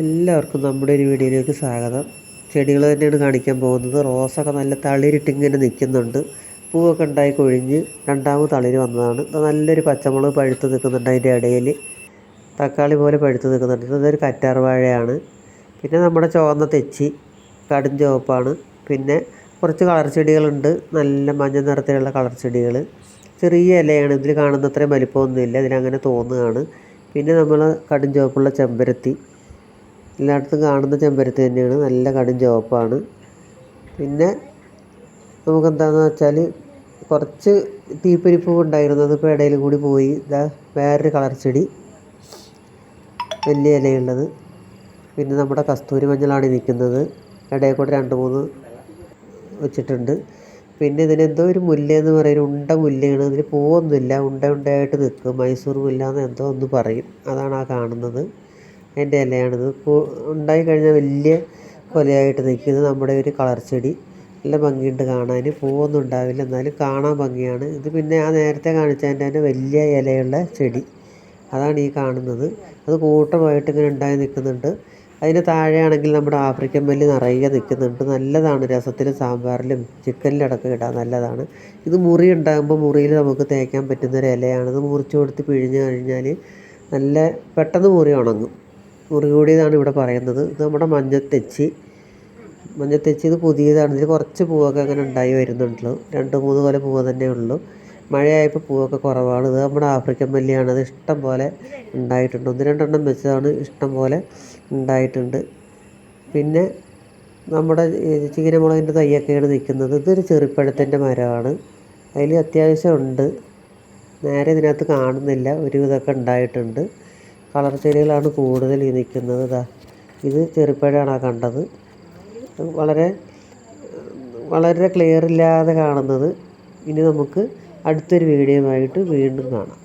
എല്ലാവർക്കും നമ്മുടെ ഒരു വീഡിയോയിലേക്ക് സ്വാഗതം. ചെടികൾ തന്നെയാണ് കാണിക്കാൻ പോകുന്നത്. റോസൊക്കെ നല്ല തളിരിട്ടിങ്ങനെ നിൽക്കുന്നുണ്ട്. പൂവൊക്കെ ഉണ്ടായി കൊഴിഞ്ഞ് രണ്ടാമത് തളിര് വന്നതാണ്. നല്ലൊരു പച്ചമുളക് പഴുത്ത് നിൽക്കുന്നുണ്ട് അതിന്റെ ഇടയിൽ. തക്കാളി പോലെ പഴുത്ത് നിൽക്കുന്നുണ്ട്. ഇതൊരു കറ്റാർ വാഴയാണ്. പിന്നെ നമ്മുടെ ചുവന്ന തെച്ചി കടും ചുവപ്പാണ്. പിന്നെ കുറച്ച് കളർ ചെടികളുണ്ട്. നല്ല മഞ്ഞ നിറത്തിലുള്ള കളർ ചെടികൾ. ചെറിയ ഇലയാണ്. ഇതിൽ കാണുന്ന അത്രയും വലിപ്പമൊന്നുമില്ല. ഇതിലങ്ങനെ തോന്നുകയാണ്. പിന്നെ നമ്മൾ കടും ചുവപ്പുള്ള ചെമ്പരത്തി എല്ലായിടത്തും കാണുന്ന ചെമ്പരത്തി തന്നെയാണ്. നല്ല കടും ചുവപ്പാണ്. പിന്നെ നമുക്കെന്താണെന്ന് വെച്ചാൽ കുറച്ച് തീപ്പരിപ്പ് ഉണ്ടായിരുന്നത് ഇപ്പോൾ ഇടയിൽ കൂടി പോയി. ഇതാ വേറൊരു കളർ ചെടി. വലിയ ഇലയുള്ളത്. പിന്നെ നമ്മുടെ കസ്തൂരി മഞ്ഞളാണ് നിൽക്കുന്നത്. ഇടയിൽ കൂടെ രണ്ട് മൂന്ന് വെച്ചിട്ടുണ്ട്. പിന്നെ ഇതിനെന്തോ ഒരു മുല്ല എന്ന് ഉണ്ട മുല്ലയാണ്. ഇതിന് പൂവൊന്നുമില്ല. ഉണ്ട ഉണ്ടയായിട്ട് നിൽക്കും. മൈസൂർ മുല്ല എന്ന് എന്തോ ഒന്ന് പറയും. അതാണ് ആ കാണുന്നത്. അതിന്റെ ഇലയാണിത്. ഉണ്ടായി കഴിഞ്ഞാൽ വലിയ കൊലയായിട്ട് നിൽക്കുന്നത് നമ്മുടെ ഒരു കളർ ചെടി. നല്ല ഭംഗിയുണ്ട് കാണാൻ പൂവൊന്നും ഉണ്ടാവില്ല. എന്നാലും കാണാൻ ഭംഗിയാണ്. ഇത് പിന്നെ ആ നേരത്തെ കാണിച്ചതിന്റെ തന്നെ വലിയ ഇലയുള്ള ചെടി. അതാണ് ഈ കാണുന്നത്. അത് കൂട്ടമായിട്ട് ഇങ്ങനെ ഉണ്ടായി നിൽക്കുന്നുണ്ട്. അതിന് താഴെയാണെങ്കിൽ നമ്മുടെ ആഫ്രിക്കൻ മല്ലി നിറയെ നിൽക്കുന്നുണ്ട്. നല്ലതാണ്. രസത്തിലും സാമ്പാറിലും ചിക്കനിലടക്കം ഇടാൻ നല്ലതാണ്. ഇത് മുറി ഉണ്ടാകുമ്പോൾ മുറിയിൽ നമുക്ക് തേക്കാൻ പറ്റുന്ന ഒരു ഇലയാണ്. ഇത് മുറിച്ച് കൊടുത്ത് പിഴിഞ്ഞ് കഴിഞ്ഞാൽ നല്ല പെട്ടെന്ന് മുറി ഉണങ്ങും. മുറി കൂടിയതാണ് ഇവിടെ പറയുന്നത്. ഇത് നമ്മുടെ മഞ്ഞത്തെച്ചി. മഞ്ഞത്തെച്ചി ഇത് പുതിയതാണ്. ഇതിൽ കുറച്ച് പൂവൊക്കെ അങ്ങനെ ഉണ്ടായി വരുന്നുള്ളൂ രണ്ട് മൂന്ന് പോലെ പൂവ് തന്നെ ഉള്ളൂ. മഴയായപ്പോൾ പൂവൊക്കെ കുറവാണ്. ഇത് നമ്മുടെ ആഫ്രിക്കൻ മല്ലിയാണ്. അത് ഇഷ്ടം പോലെ ഉണ്ടായിട്ടുണ്ട്. ഒന്ന് രണ്ടെണ്ണം വെച്ചതാണ്. ഇഷ്ടം പോലെ ഉണ്ടായിട്ടുണ്ട്. പിന്നെ നമ്മുടെ ചീനമുളകിന്റെ തയ്യൊക്കെയാണ് നിൽക്കുന്നത്. ഇതൊരു ചെറുപ്പഴത്തിന്റെ മരമാണ്. അതിൽ അത്യാവശ്യം ഉണ്ട്. നേരെ ഇതിനകത്ത് കാണുന്നില്ല. ഒരു ഇതൊക്കെ ഉണ്ടായിട്ടുണ്ട്. കളർ ചെടികളാണ് കൂടുതൽ ഈ നിൽക്കുന്നത്. ഇതാ ഇത് ചെറുപ്പഴമാണ് ആ കണ്ടത്. വളരെ വളരെ ക്ലിയർ ഇല്ലാതെ കാണുന്നത്. ഇനി നമുക്ക് അടുത്തൊരു വീഡിയോയുമായിട്ട് വീണ്ടും കാണാം.